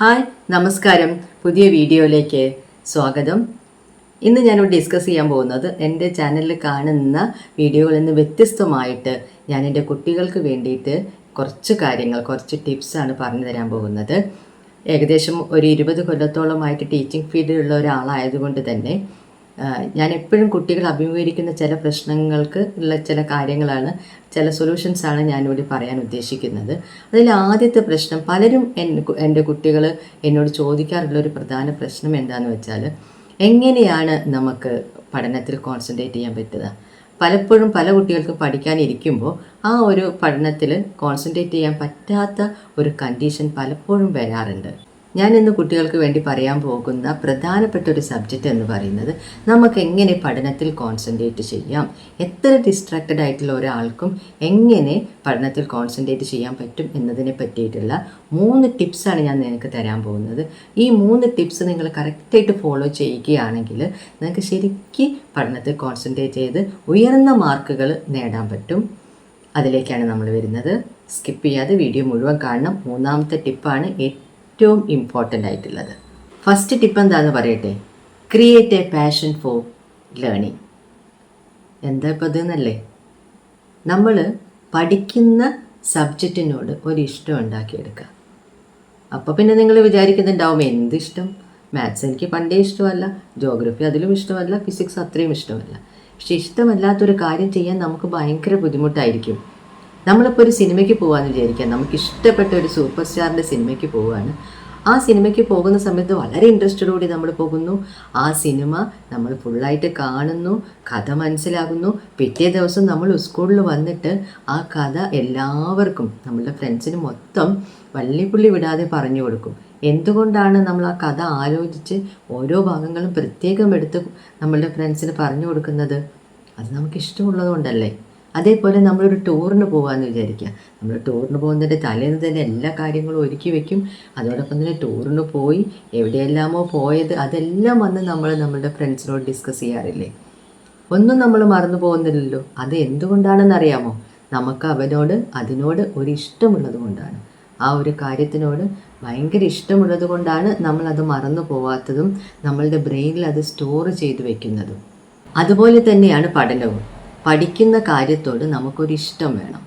Hi നമസ്കാരം. പുതിയ വീഡിയോയിലേക്ക് സ്വാഗതം. ഇന്ന് ഞാനിവിടെ ഡിസ്കസ് ചെയ്യാൻ പോകുന്നത് എന്റെ ചാനലിൽ കാണുന്ന വീഡിയോകളിൽ നിന്ന് വ്യത്യസ്തമായിട്ട് ഞാൻ എന്റെ കുട്ടികൾക്ക് വേണ്ടിയിട്ട് കുറച്ച് കാര്യങ്ങൾ കുറച്ച് ടിപ്സാണ് പറഞ്ഞു തരാൻ പോകുന്നത്. ഏകദേശം ഒരു ഇരുപത് കൊല്ലത്തോളമായിട്ട് ടീച്ചിങ് ഫീൽഡിലുള്ള ഒരാളായതുകൊണ്ട് തന്നെ ഞാൻ എപ്പോഴും കുട്ടികൾ അഭിമുഖീകരിക്കുന്ന ചില പ്രശ്നങ്ങൾക്ക് ഉള്ള ചില കാര്യങ്ങളാണ് ചില സൊല്യൂഷൻസ് ആണ് ഞാനിവിടെ പറയാൻ ഉദ്ദേശിക്കുന്നത്. അതിൽ ആദ്യത്തെ പ്രശ്നം പലരും എൻ- എന്റെ കുട്ടികൾ എന്നോട് ചോദിക്കാറുള്ള ഒരു പ്രധാന പ്രശ്നം എന്താണെന്ന് വെച്ചാൽ എങ്ങനെയാണ് നമുക്ക് പഠനത്തിൽ കോൺസെൻട്രേറ്റ് ചെയ്യാൻ പറ്റുക? പലപ്പോഴും പല കുട്ടികൾക്കും പഠിക്കാനിരിക്കുമ്പോൾ ആ ഒരു പഠനത്തിൽ കോൺസെൻട്രേറ്റ് ചെയ്യാൻ പറ്റാത്ത ഒരു കണ്ടീഷൻ പലപ്പോഴും വരാറുണ്ട്. ഞാൻ ഇന്ന് കുട്ടികൾക്ക് വേണ്ടി പറയാൻ പോകുന്ന പ്രധാനപ്പെട്ട ഒരു സബ്ജക്റ്റ് എന്ന് പറയുന്നത് നമുക്ക് എങ്ങനെ പഠനത്തിൽ കോൺസെൻട്രേറ്റ് ചെയ്യാം? എത്ര ഡിസ്ട്രാക്റ്റഡ് ആയിട്ടുള്ള ഒരാൾക്കും എങ്ങനെ പഠനത്തിൽ കോൺസെൻട്രേറ്റ് ചെയ്യാൻ പറ്റും എന്നതിനെ പറ്റിയിട്ടുള്ള മൂന്ന് ടിപ്സാണ് ഞാൻ നിങ്ങൾക്ക് തരാൻ പോകുന്നത്. ഈ മൂന്ന് ടിപ്സ് നിങ്ങൾ കറക്റ്റായിട്ട് ഫോളോ ചെയ്യുകയാണെങ്കിൽ നിങ്ങൾക്ക് ശരിക്കും പഠനത്തിൽ കോൺസെൻട്രേറ്റ് ചെയ്ത് ഉയർന്ന മാർക്കുകൾ നേടാൻ പറ്റും. അതിലേക്കാണ് നമ്മൾ വരുന്നത്. സ്കിപ്പ് ചെയ്യാതെ വീഡിയോ മുഴുവൻ കാണണം. മൂന്നാമത്തെ ടിപ്പാണ് ഏറ്റവും ഇമ്പോർട്ടന്റ് ആയിട്ടുള്ളത്. ഫസ്റ്റ് ടിപ്പ് എന്താണെന്ന് പറയട്ടെ? Create a passion for learning എന്താ ഇപ്പം ഇതെന്നല്ലേ നമ്മൾ പഠിക്കുന്ന സബ്ജക്റ്റിനോട് ഒരു ഇഷ്ടം ഉണ്ടാക്കിയെടുക്കുക. അപ്പോൾ പിന്നെ നിങ്ങൾ വിചാരിക്കുന്നുണ്ടാവും എന്ത് ഇഷ്ടം? മാത്സ് എനിക്ക് പണ്ടേ ഇഷ്ടമല്ല ജോഗ്രഫി അതിലും ഇഷ്ടമല്ല ഫിസിക്സ് അത്രയും ഇഷ്ടമല്ല. പക്ഷെ ഇഷ്ടമല്ലാത്തൊരു കാര്യം ചെയ്യാൻ നമുക്ക് ഭയങ്കര ബുദ്ധിമുട്ടായിരിക്കും. നമ്മളിപ്പോൾ ഒരു സിനിമയ്ക്ക് പോകാമെന്ന് വിചാരിക്കാം. നമുക്ക് ഇഷ്ടപ്പെട്ട ഒരു സൂപ്പർ സ്റ്റാറിന്റെ സിനിമയ്ക്ക് പോവുകയാണ് ആ സിനിമയ്ക്ക് പോകുന്ന സമയത്ത് വളരെ ഇൻട്രസ്റ്റോടുകൂടി നമ്മൾ പോകുന്നു. ആ സിനിമ നമ്മൾ ഫുള്ളായിട്ട് കാണുന്നു. കഥ മനസ്സിലാകുന്നു. പിറ്റേ ദിവസം നമ്മൾ സ്കൂളിൽ വന്നിട്ട് ആ കഥ എല്ലാവർക്കും നമ്മളുടെ ഫ്രണ്ട്സിന് മൊത്തം വള്ളിപ്പുള്ളി വിടാതെ പറഞ്ഞു കൊടുക്കും. എന്തുകൊണ്ടാണ് നമ്മൾ ആ കഥ ആലോചിച്ച് ഓരോ ഭാഗങ്ങളും പ്രത്യേകം എടുത്ത് നമ്മളുടെ ഫ്രണ്ട്സിന് പറഞ്ഞു കൊടുക്കുന്നത്? അത് നമുക്ക് ഇഷ്ടമുള്ളത് കൊണ്ടല്ലേ അതേപോലെ നമ്മളൊരു ടൂറിന് പോകാമെന്ന് വിചാരിക്കുക. നമ്മൾ ടൂറിന് പോകുന്നതിന്റെ തലേന്ന് തന്നെ എല്ലാ കാര്യങ്ങളും ഒരുക്കി വെക്കും. അതോടൊപ്പം തന്നെ ടൂറിന് പോയി എവിടെയെല്ലാമോ പോയത് അതെല്ലാം വന്ന് നമ്മൾ നമ്മളുടെ ഫ്രണ്ട്സിനോട് ഡിസ്കസ് ചെയ്യാറില്ലേ? ഒന്നും നമ്മൾ മറന്നു പോകുന്നില്ലല്ലോ. അത് എന്തുകൊണ്ടാണെന്ന് അറിയാമോ നമുക്ക് അവനോട് അതിനോട് ഒരു ഇഷ്ടമുള്ളത് കൊണ്ടാണ്. ആ ഒരു കാര്യത്തിനോട് ഭയങ്കര ഇഷ്ടമുള്ളത് കൊണ്ടാണ് നമ്മളത് മറന്നു പോവാത്തതും നമ്മളുടെ ബ്രെയിനിൽ അത് സ്റ്റോർ ചെയ്തു വെക്കുന്നതും. അതുപോലെ തന്നെയാണ് പഠനവും. പഠിക്കുന്ന കാര്യത്തോട് നമുക്കൊരു ഇഷ്ടം വേണം.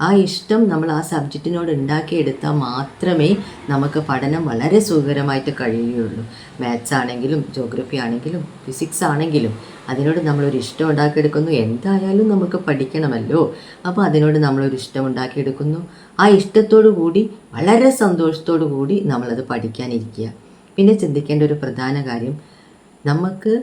ആ ഇഷ്ടം നമ്മൾ ആ സബ്ജക്റ്റിനോട് ഉണ്ടാക്കിയെടുത്താൽ മാത്രമേ നമുക്ക് പഠനം വളരെ സുഖകരമായിട്ട് കഴിയുകയുള്ളൂ. മാത്സ് ആണെങ്കിലും ജോഗ്രഫി ആണെങ്കിലും ഫിസിക്സ് ആണെങ്കിലും അതിനോട് നമ്മളൊരു ഇഷ്ടം ഉണ്ടാക്കിയെടുക്കുന്നു. എന്തായാലും നമുക്ക് പഠിക്കണമല്ലോ. അപ്പോൾ അതിനോട് നമ്മളൊരു ഇഷ്ടം ഉണ്ടാക്കിയെടുക്കുന്നു. ആ ഇഷ്ടത്തോടു കൂടി വളരെ സന്തോഷത്തോടു കൂടി നമ്മളത് പഠിക്കാനിരിക്കുക. പിന്നെ ചിന്തിക്കേണ്ട ഒരു പ്രധാന കാര്യം നമുക്ക്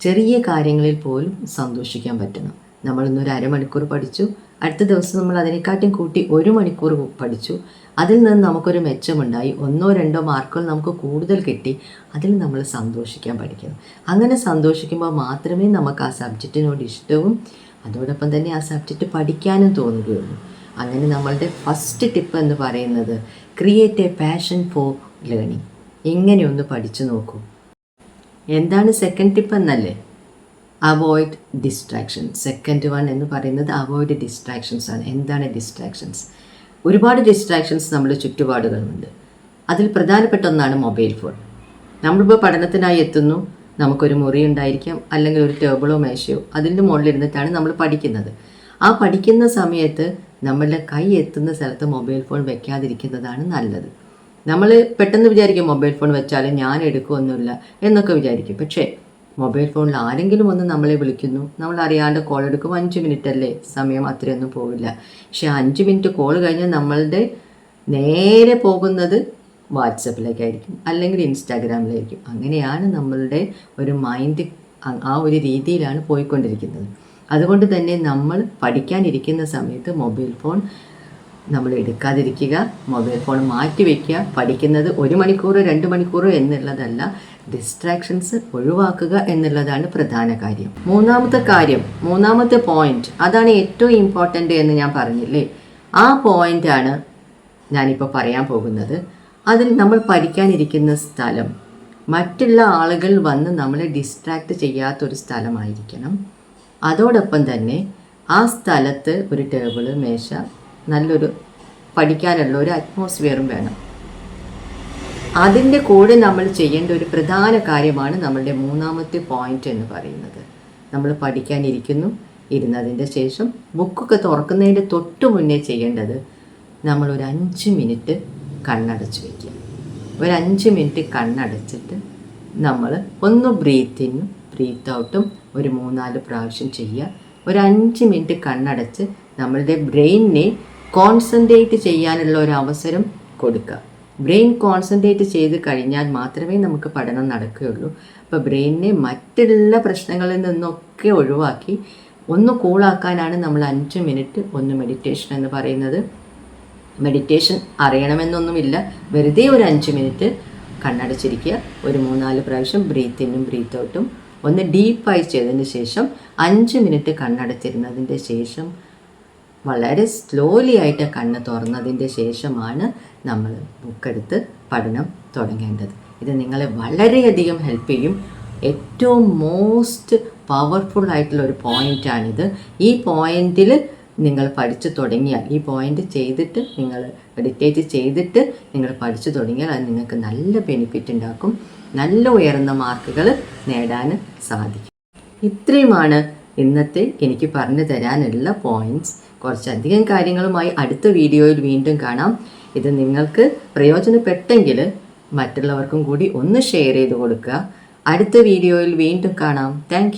ചെറിയ കാര്യങ്ങളിൽ പോലും സന്തോഷിക്കാൻ പറ്റണം നമ്മളിന്നൊരു അരമണിക്കൂർ പഠിച്ചു. അടുത്ത ദിവസം നമ്മൾ അതിനെക്കാട്ടും കൂട്ടി ഒരു മണിക്കൂർ പഠിച്ചു. അതിൽ നിന്ന് നമുക്കൊരു മെച്ചമുണ്ടായി. ഒന്നോ രണ്ടോ മാർക്കുകൾ നമുക്ക് കൂടുതൽ കിട്ടി. അതിൽ നമ്മൾ സന്തോഷിക്കാൻ പഠിക്കണം അങ്ങനെ സന്തോഷിക്കുമ്പോൾ മാത്രമേ നമുക്ക് ആ സബ്ജക്റ്റിനോട് ഇഷ്ടവും അതോടൊപ്പം തന്നെ ആ സബ്ജക്റ്റ് പഠിക്കാനും തോന്നുകയുള്ളൂ. അങ്ങനെ നമ്മളുടെ ഫസ്റ്റ് ടിപ്പ് എന്ന് പറയുന്നത് create a passion for learning. ഇങ്ങനെ ഒന്ന് പഠിച്ചു നോക്കൂ. എന്താണ് സെക്കൻഡ് ടിപ്പ് എന്നല്ലേ? അവോയ്ഡ് ഡിസ്ട്രാക്ഷൻ സെക്കൻഡ് വൺ എന്ന് പറയുന്നത് അവോയ്ഡ് ഡിസ്ട്രാക്ഷൻസ് ആണ്. എന്താണ് ഡിസ്ട്രാക്ഷൻസ് ഒരുപാട് ഡിസ്ട്രാക്ഷൻസ് നമ്മുടെ ചുറ്റുപാടുകളുണ്ട്. അതിൽ പ്രധാനപ്പെട്ട ഒന്നാണ് മൊബൈൽ ഫോൺ നമ്മളിപ്പോൾ പഠനത്തിനായി എത്തുന്നു. നമുക്കൊരു മുറി ഉണ്ടായിരിക്കാം. അല്ലെങ്കിൽ ഒരു ടേബിളോ മേശയോ അതിന്റെ മുകളിലിരുന്നിട്ടാണ് നമ്മൾ പഠിക്കുന്നത്. ആ പഠിക്കുന്ന സമയത്ത് നമ്മളുടെ കൈ എത്തുന്ന സ്ഥലത്ത് മൊബൈൽ ഫോൺ വെക്കാതിരിക്കുന്നതാണ് നല്ലത്. നമ്മൾ പെട്ടെന്ന് വിചാരിക്കും മൊബൈൽ ഫോൺ വെച്ചാൽ ഞാൻ എടുക്കുമൊന്നുമില്ല എന്നൊക്കെ വിചാരിക്കും. പക്ഷേ മൊബൈൽ ഫോണിൽ ആരെങ്കിലും ഒന്ന് നമ്മളെ വിളിക്കുന്നു. നമ്മൾ അറിയാണ്ട് കോൾ എടുക്കും. അഞ്ച് മിനിറ്റ് അല്ലേ സമയം അത്രയൊന്നും പോവില്ല. പക്ഷേ അഞ്ച് മിനിറ്റ് കോൾ കഴിഞ്ഞാൽ നമ്മളുടെ നേരെ പോകുന്നത് വാട്സപ്പിലേക്കായിരിക്കും. അല്ലെങ്കിൽ ഇൻസ്റ്റാഗ്രാമിലായിരിക്കും അങ്ങനെയാണ് നമ്മളുടെ ഒരു മൈൻഡ് ആ ഒരു രീതിയിലാണ് പോയിക്കൊണ്ടിരിക്കുന്നത്. അതുകൊണ്ട് തന്നെ നമ്മൾ പഠിക്കാനിരിക്കുന്ന സമയത്ത് മൊബൈൽ ഫോൺ നമ്മൾ എടുക്കാതിരിക്കുക മൊബൈൽ ഫോൺ മാറ്റി വയ്ക്കുക പഠിക്കുന്നത് ഒരു മണിക്കൂറോ രണ്ട് മണിക്കൂറോ എന്നുള്ളതല്ല ഡിസ്ട്രാക്ഷൻസ് ഒഴിവാക്കുക എന്നുള്ളതാണ് പ്രധാന കാര്യം. മൂന്നാമത്തെ കാര്യം മൂന്നാമത്തെ പോയിന്റ് അതാണ് ഏറ്റവും ഇമ്പോർട്ടന്റ് എന്ന് ഞാൻ പറഞ്ഞില്ലേ? ആ പോയിന്റാണ് ഞാനിപ്പോൾ പറയാൻ പോകുന്നത്. അതിൽ നമ്മൾ പഠിക്കാനിരിക്കുന്ന സ്ഥലം. മറ്റുള്ള ആളുകൾ വന്ന് നമ്മളെ ഡിസ്ട്രാക്റ്റ് ചെയ്യാത്തൊരു സ്ഥലമായിരിക്കണം. അതോടൊപ്പം തന്നെ ആ സ്ഥലത്ത് ഒരു ടേബിൾ മേശ നല്ലൊരു പഠിക്കാനുള്ള ഒരു അറ്റ്മോസ്ഫിയറും വേണം. അതിന്റെ കൂടെ നമ്മൾ ചെയ്യേണ്ട ഒരു പ്രധാന കാര്യമാണ് നമ്മളുടെ മൂന്നാമത്തെ പോയിന്റ് എന്ന് പറയുന്നത്. നമ്മൾ പഠിക്കാനിരിക്കുന്നു ഇരുന്നതിന്റെ ശേഷം ബുക്കൊക്കെ തുറക്കുന്നതിന്റെ തൊട്ട് മുന്നേ ചെയ്യേണ്ടത് നമ്മൾ ഒരു അഞ്ച് മിനിറ്റ് കണ്ണടച്ച് വയ്ക്കുക ഒരു അഞ്ച് മിനിറ്റ് കണ്ണടച്ചിട്ട് നമ്മൾ ഒന്ന് ബ്രീത്ത് ബ്രീത്ത് ഔട്ടും ഒരു മൂന്നാൽ പ്രാവശ്യം ചെയ്യുക. ഒരു അഞ്ച് മിനിറ്റ് കണ്ണടച്ച് നമ്മളുടെ ബ്രെയിനിനെ കോൺസെൻട്രേറ്റ് ചെയ്യാനുള്ള ഒരു അവസരം കൊടുക്കുക ബ്രെയിൻ കോൺസെൻട്രേറ്റ് ചെയ്ത് കഴിഞ്ഞാൽ മാത്രമേ നമുക്ക് പഠനം നടക്കുകയുള്ളൂ. അപ്പോൾ ബ്രെയിനിനെ മറ്റുള്ള പ്രശ്നങ്ങളിൽ നിന്നൊക്കെ ഒഴിവാക്കി ഒന്ന് കൂളാക്കാനാണ് നമ്മൾ അഞ്ച് മിനിറ്റ് ഒന്ന് മെഡിറ്റേഷൻ എന്ന് പറയുന്നത്. മെഡിറ്റേഷൻ അറിയണമെന്നൊന്നുമില്ല. വെറുതെ ഒരു അഞ്ച് മിനിറ്റ് കണ്ണടച്ചിരിക്കുക. ഒരു മൂന്നാൽ പ്രാവശ്യം ബ്രീത്ത് ഇന്നും ബ്രീത്ത് ഔട്ടും ഒന്ന് ഡീപ്പായി ചെയ്തതിന് ശേഷം അഞ്ച് മിനിറ്റ് കണ്ണടച്ചിരുന്നതിന്റെ ശേഷം വളരെ സ്ലോലി ആയിട്ട് കണ്ണ് തുറന്നതിന്റെ ശേഷമാണ് നമ്മൾ ബുക്കെടുത്ത് പഠനം തുടങ്ങേണ്ടത്. ഇത് നിങ്ങളെ വളരെയധികം ഹെൽപ്പ് ചെയ്യും. ഏറ്റവും മോസ്റ്റ് പവർഫുൾ ആയിട്ടുള്ള ഒരു പോയിന്റാണിത് ഈ പോയിന്റിൽ നിങ്ങൾ പഠിച്ചു തുടങ്ങിയാൽ ഈ പോയിന്റ് ചെയ്തിട്ട് നിങ്ങൾ മെഡിറ്റേറ്റ് ചെയ്തിട്ട് നിങ്ങൾ പഠിച്ചു തുടങ്ങിയാൽ അത് നിങ്ങൾക്ക് നല്ല ബെനിഫിറ്റ് ഉണ്ടാക്കും. നല്ല ഉയർന്ന മാർക്കുകൾ നേടാൻ സാധിക്കും. ഇത്രയുമാണ് ഇന്നത്തെ എനിക്ക് പറഞ്ഞു തരാനുള്ള പോയിന്റ്സ് കുറച്ചധികം കാര്യങ്ങളുമായി അടുത്ത വീഡിയോയിൽ വീണ്ടും കാണാം. ഇത് നിങ്ങൾക്ക് പ്രയോജനപ്പെട്ടെങ്കിൽ മറ്റുള്ളവർക്കും കൂടി ഒന്ന് ഷെയർ ചെയ്ത് കൊടുക്കുക. അടുത്ത വീഡിയോയിൽ വീണ്ടും കാണാം. താങ്ക്